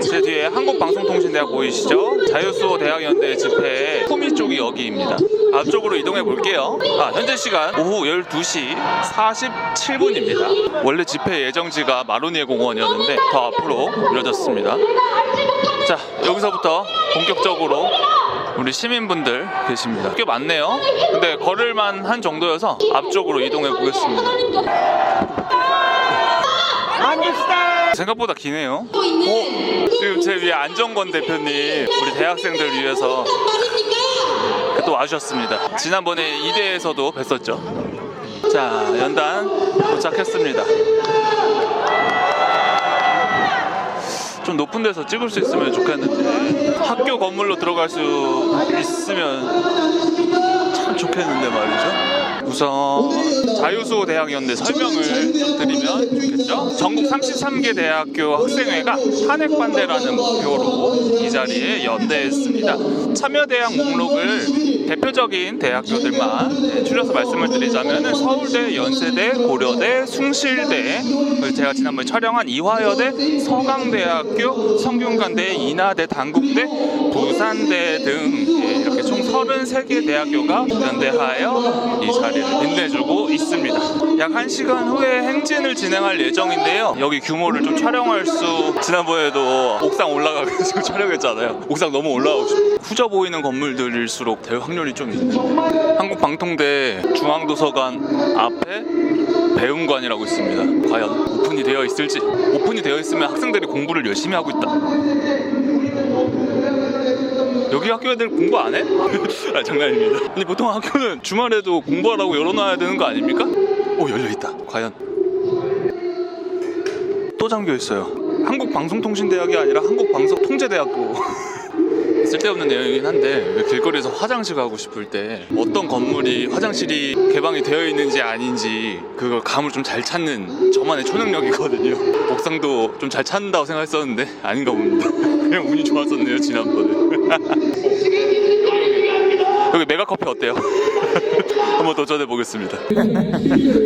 제 뒤에 한국방송통신대학 보이시죠? 자유수호 대학연대 집회 후미 쪽이 여기입니다. 앞쪽으로 이동해 볼게요. 아, 현재 시간 오후 12시 47분입니다. 원래 집회 예정지가 마로니에 공원이었는데 더 앞으로 이뤄졌습니다. 자, 여기서부터 본격적으로 우리 시민분들 계십니다. 꽤 많네요. 근데 걸을만 한 정도여서 앞쪽으로 이동해 보겠습니다. 생각보다 기네요. 어? 지금 제 위에 안정권 대표님 우리 대학생들 위해서 또 와주셨습니다. 지난번에 이대에서도 뵀었죠. 자, 연단 도착했습니다. 좀 높은 데서 찍을 수 있으면 좋겠는데 학교 건물로 들어갈 수 있으면 참 좋겠는데 말이죠. 우선 자유수호 대학연대 설명을 드리면 좋겠죠. 전국 33개 대학교 학생회가 탄핵 반대라는 목표로 이 자리에 연대했습니다. 참여 대학 목록을 대표적인 대학교들만 네, 추려서 말씀을 드리자면 서울대, 연세대, 고려대, 숭실대, 그리고 제가 지난번에 촬영한 이화여대, 서강대학교, 성균관대, 인하대, 단국대, 부산대 등 예, 33개 대학교가 연대하여 이 자리를 빛내주고 있습니다. 약 1시간 후에 행진을 진행할 예정인데요. 여기 규모를 좀 촬영할 수 지난번에도 옥상 올라가가지고 촬영했잖아요. 옥상 너무 올라가고 싶어요. 후져 보이는 건물들일수록 될 확률이 좀 있네요. 한국방통대 중앙도서관 앞에 배움관이라고 있습니다. 과연 오픈이 되어 있을지 오픈이 되어 있으면 학생들이 공부를 열심히 하고 있다. 여기 학교 애들 공부 안 해? 아, 장난입니다. 아니 보통 학교는 주말에도 공부하라고 열어놔야 되는 거 아닙니까? 오 열려 있다. 과연 또 잠겨 있어요. 한국방송통신대학이 아니라 한국방송통제대학교. 쓸데없는 내용이긴 한데 왜 길거리에서 화장실 가고 싶을 때 어떤 건물이 화장실이 개방이 되어 있는지 아닌지 그걸 감을 좀 잘 찾는 저만의 초능력이거든요. 옥상도 좀 잘 찾는다고 생각했었는데 아닌가 봅니다. 그냥 운이 좋았었네요 지난번에. 여기 메가커피 어때요? 한번 도전해 보겠습니다.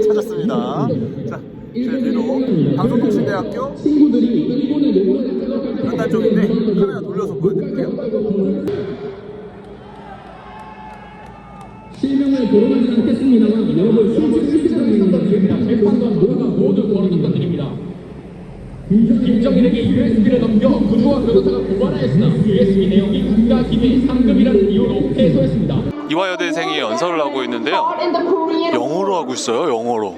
찾았습니다. 자, 제 뒤로 방송통신대학교 연단 쪽인데 카메라 돌려서 보여드릴게요. 실명을 거론하지 않겠습니다만 여러분 실질적인 기회입니다. 재판관 모두가 모두 거론했던 드립니다. 김정일에게 USB를 넘겨 구조와 변호사가 고발하였으나 USB 내용이 국가 기밀 3급이라는 이유로 패소했습니다. 이화여대생이 연설을 하고 있는데요. 영어로 하고 있어요. 영어로.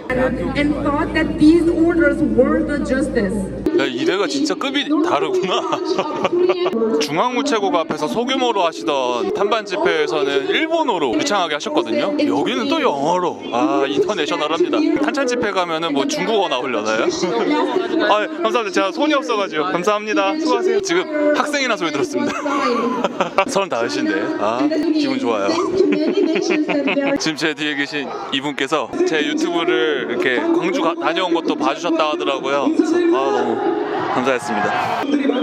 and thought that these orders were the justice. 야, 이래가 진짜 급이 다르구나. 중앙우체국 앞에서 소규모로 하시던 탄반 집회에서는 일본어로 유창하게 하셨거든요. 여기는 또 영어로. 아, 인터내셔널합니다. 탄찬 집회 가면은 뭐 중국어 나오려나요? 아, 감사합니다. 제가 손이 없어가지고. 감사합니다. 수고하세요. 지금 학생이나 소리 들었습니다. 서른 다섯인데. 아, 기분 좋아요. 지금 제 뒤에 계신 이분께서 제 유튜브를 이렇게 광주 가- 다녀온 것도 봐주셨다 하더라고요. 그래서 아 너무 감사했습니다.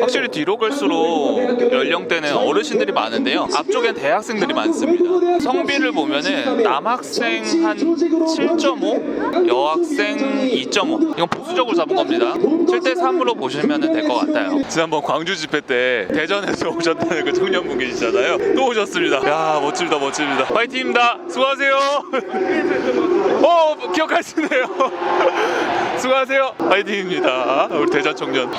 확실히 뒤로 갈수록 연령대는 어르신들이 많은데요. 앞쪽엔 대학생들이 많습니다. 성비를 보면은 남학생 한 7.5, 여학생 2.5. 이건 보수적으로 잡은 겁니다. 7대 3으로 보시면 될 것 같아요. 지난번 광주 집회 때 대전에서 오셨다는 그 청년분 계시잖아요. 또 오셨습니다. 야 멋집니다, 멋집니다. 파이팅입니다. 수고하세요. 어 기억하시네요. 수고하세요. 파이팅입니다. 우리 대전 청년.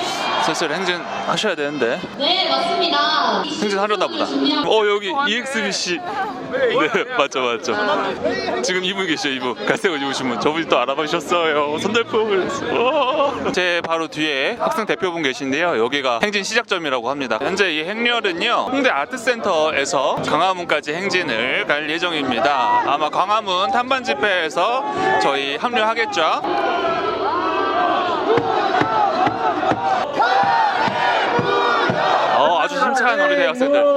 슬슬 행진 하셔야 되는데 네, 맞습니다. 행진 하려나 보다. 어 여기 EXBC. 네 맞죠 맞죠. 지금 이분 계시죠 이분 갈색 옷 입으신 분. 저분이 또 알아보셨어요. 손달품을. 어. 제 바로 뒤에 학생 대표분 계신데요. 여기가 행진 시작점이라고 합니다. 현재 이 행렬은요 홍대 아트센터에서 광화문까지 행진을 갈 예정입니다. 아마 광화문 탄반 집회에서 저희 합류하겠죠. 어, 아주 힘찬 짠 우리 대학생들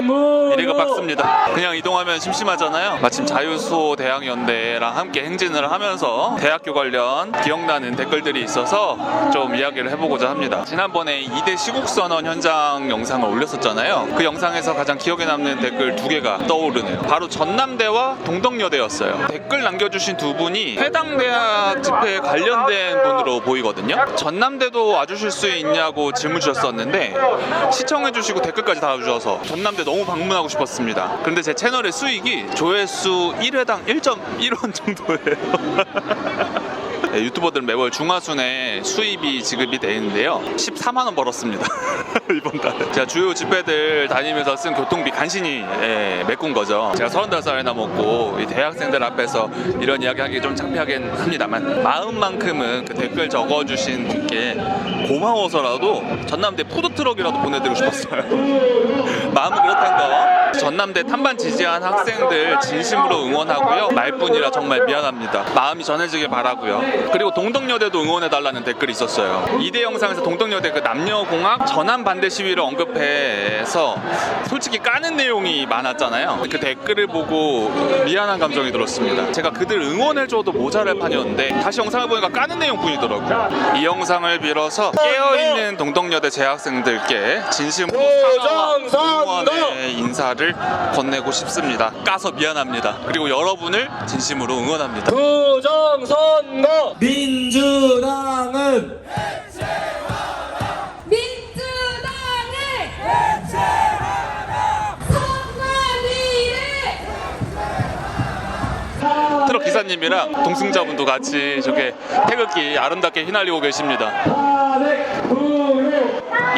이리가 박습니다. 그냥 이동하면 심심하잖아요. 마침 자유수호 대학연대랑 함께 행진을 하면서 대학교 관련 기억나는 댓글들이 있어서 좀 이야기를 해보고자 합니다. 지난번에 2대 시국선언 현장 영상을 올렸었잖아요. 그 영상에서 가장 기억에 남는 댓글 두 개가 떠오르네요. 바로 전남대와 동덕여대였어요. 댓글 남겨주신 두 분이 해당 대학 집회에 관련된 분으로 보이거든요. 전남대도 와주실 수 있냐고 질문 주셨었는데 시청해주시고 댓글까지 달아주셔서 전남대 너무 방문하고 싶었습니다. 그런데 제 채널의 수익이 조회수 1회당 1.1원 정도예요. 네, 유튜버들 매월 중하순에 수입이 지급이 돼 있는데요. 14만 원 벌었습니다. 이번 달에. 제가 주요 집회들 다니면서 쓴 교통비 간신히 예, 메꾼 거죠. 제가 35살이나 먹고 이 대학생들 앞에서 이런 이야기 하기 좀 창피하긴 합니다만 마음만큼은 그 댓글 적어주신 분께 고마워서라도 전남대 푸드트럭이라도 보내드리고 싶었어요. 마음은 그렇단 거. 전남대 탐반 지지한 학생들 진심으로 응원하고요. 말뿐이라 정말 미안합니다. 마음이 전해지길 바라고요. 그리고 동덕여대도 응원해달라는 댓글이 있었어요. 이대 영상에서 동덕여대 그 남녀공학 전환 반대 시위를 언급해서 솔직히 까는 내용이 많았잖아요. 그 댓글을 보고 미안한 감정이 들었습니다. 제가 그들 응원해줘도 모자랄 판이었는데 다시 영상을 보니까 까는 내용뿐이더라고요. 이 영상을 빌어서 깨어있는 동덕여대 재학생들께 진심으로 사과와 응원의 인사를 건네고 싶습니다. 까서 미안합니다. 그리고 여러분을 진심으로 응원합니다. 부정선거 민주당은 민주당을 선관위를 트럭 기사님이랑 동승자분도 같이 저게 태극기 아름답게 휘날리고 계십니다.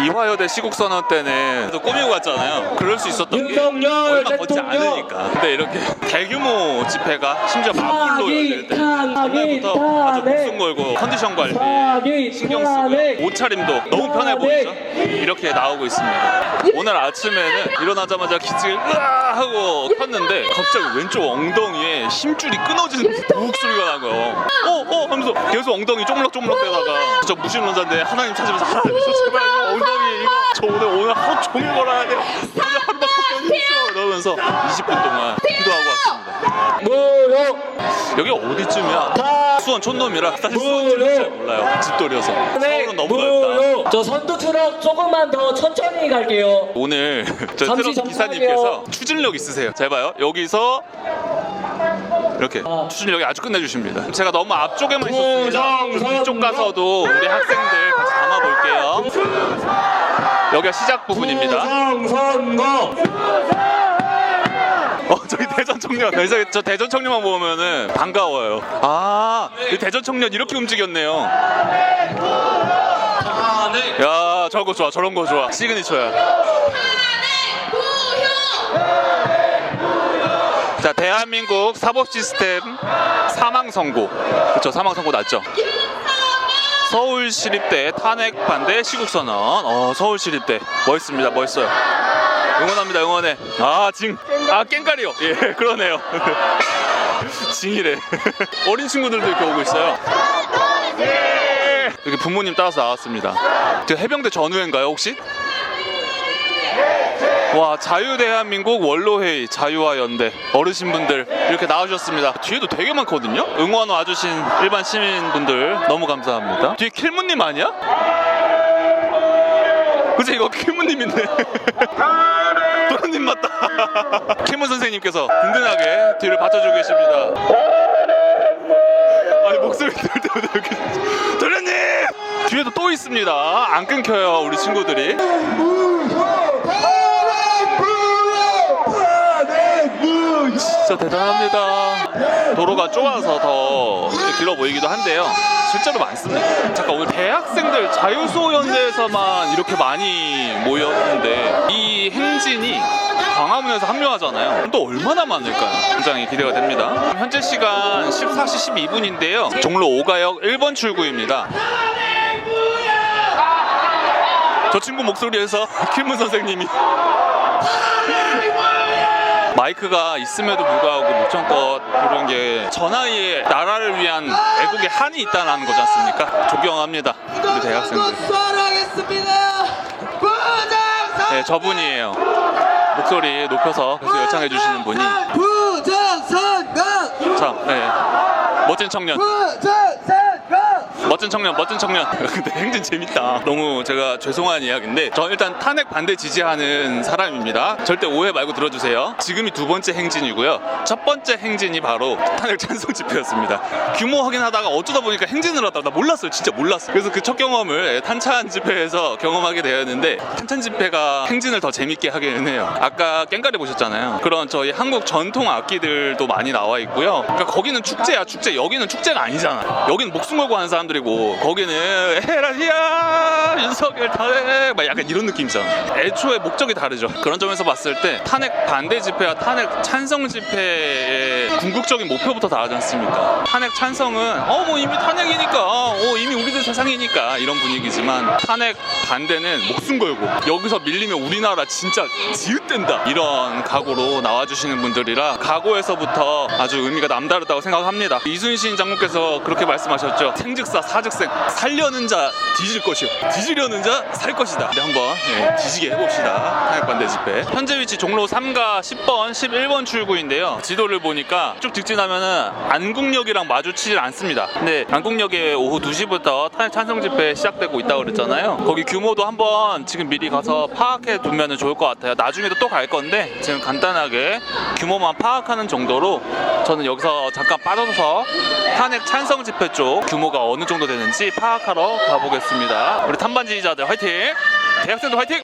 이화여대 시국선언 때는 또 꾸미고 갔잖아요. 그럴 수 있었던 게 얼마 걷지. 않으니까. 근데 이렇게 대규모 집회가 심지어 맞불로 열릴 때 전날부터 아주. 목숨 걸고 컨디션 관리 신경 쓰고. 옷차림도 너무 편해 보이죠? 이렇게 나오고 있습니다. 오늘 아침에는 일어나자마자 기지를 으아 하고 켰는데 갑자기 왼쪽 엉덩이에 힘줄이 끊어지는 부욱 소리가 난 거예요. 어, 어 하면서 계속 엉덩이 쪼물럭쪼물럭 대다가 저 무신론자인데 하나님 찾으면서 하나님 저 제발 이거 엉덩이 이거 저 오늘 오늘 하루 종일 걸어야 돼요. 오늘 하루밖에 없어요. 이러면서 20분 동안 기도하고 왔습니다. 무효 여기 어디쯤이야? 수원 촌놈이라 사실 수원 무효. 잘 몰라요. 집돌이어서 서울은 너무 넓다. 저 선두 트럭 조금만 더 천천히 갈게요 오늘 저 잠시 트럭 기사님께서. 추진력 있으세요. 잘 봐요. 여기서 이렇게 아. 추진력이 아주 끝내주십니다. 제가 너무 앞쪽에만 있었습니다. 부정선거. 뒤쪽 가서도 우리 학생들 같이 담아볼게요. 여기가 시작 부분입니다. 어 저기 대전 청년. 그래서 저 대전 청년만 보면은 반가워요. 아, 이 대전 청년 이렇게 움직였네요. 탄핵 야, 저거 좋아. 저런 거 좋아. 시그니처야. 자, 대한민국 사법 시스템 사망 선고. 그렇죠. 사망 선고 났죠. 서울시립대 탄핵 반대 시국 선언. 어, 서울시립대 멋있습니다. 멋있어요. 응원합니다. 응원해. 아, 징. 아, 깽가리요. 예, 그러네요. 징이래. 어린 친구들도 이렇게 오고 있어요. 여기 부모님 따라서 나왔습니다. 저 해병대 전우회인가요 혹시? 와 자유 대한민국 원로회의 자유와 연대 어르신분들 이렇게 나와주셨습니다. 뒤에도 되게 많거든요? 응원 와주신 일반 시민분들 너무 감사합니다. 뒤에 킬무님 아니야? 그치 이거 킬무님인데. 도련님 맞다. 킬무 선생님께서 든든하게 뒤를 받쳐주고 계십니다. 아니 목소리 들을 때마다 이렇게. 도련님! 뒤에도 또 있습니다. 안 끊겨요 우리 친구들이 진짜 대단합니다. 도로가 좁아서 더 길어 보이기도 한데요. 실제로 많습니다. 잠깐 오늘 대학생들 자유수호연대에서만 이렇게 많이 모였는데 이 행진이 광화문에서 합류하잖아요. 또 얼마나 많을까요? 굉장히 기대가 됩니다. 현재 시간 14시 12분인데요. 종로 5가역 1번 출구입니다. 저 친구 목소리에서 김문 선생님이 마이크가 있음에도 불구하고 목청껏 부르는 게 전하의 나라를 위한 애국의 한이 있다는 거지 않습니까? 존경합니다. 우리 대학생들. 네, 저분이에요. 목소리 높여서 계속 열창해 주시는 분이 부정선거 자, 네. 멋진 청년. 부정선거 멋진 청년, 멋진 청년. 근데 행진 재밌다. 너무 제가 죄송한 이야기인데, 저 일단 탄핵 반대 지지하는 사람입니다. 절대 오해 말고 들어주세요. 지금이 두 번째 행진이고요. 첫 번째 행진이 바로 탄핵 찬성 집회였습니다. 규모 확인하다가 어쩌다 보니까 행진을 하다가 나 몰랐어요. 진짜 몰랐어요. 그래서 그 첫 경험을 탄찬 집회에서 경험하게 되었는데, 탄찬 집회가 행진을 더 재밌게 하기는 해요. 아까 깽가리 보셨잖아요. 그런 저희 한국 전통 악기들도 많이 나와 있고요. 그러니까 거기는 축제야, 축제. 여기는 축제가 아니잖아. 여기는 목숨 걸고 하는 사람들이 고, 거기는 에라리야 윤석열 탄핵 막 약간 이런 느낌이잖아. 애초에 목적이 다르죠. 그런 점에서 봤을 때 탄핵 반대 집회와 탄핵 찬성 집회의 궁극적인 목표부터 다르지 않습니까? 탄핵 찬성은 어 뭐 이미 탄핵이니까, 어 이미 우리들 세상이니까 이런 분위기지만 탄핵 반대는 목숨 걸고 여기서 밀리면 우리나라 진짜 지읒된다 이런 각오로 나와주시는 분들이라 각오에서부터 아주 의미가 남다르다고 생각합니다. 이순신 장군께서 그렇게 말씀하셨죠. 생즉사 사즉생 살려는 자 뒤질 것이요 뒤 지려는 자 살 것이다. 네, 한번 예, 뒤지게 해봅시다. 탄핵 반대 집회. 현재 위치 종로 3가 10번, 11번 출구인데요. 지도를 보니까 쭉 직진하면은 안국역이랑 마주치질 않습니다. 근데 안국역에 오후 2시부터 탄핵 찬성 집회 시작되고 있다고 그랬잖아요. 거기 규모도 한번 지금 미리 가서 파악해 두면 좋을 것 같아요. 나중에도 또 갈 건데 지금 간단하게 규모만 파악하는 정도로 저는 여기서 잠깐 빠져서 탄핵 찬성 집회 쪽 규모가 어느 정도 되는지 파악하러 가보겠습니다. 우리 탄반 지지자들 화이팅! 대학생들 화이팅!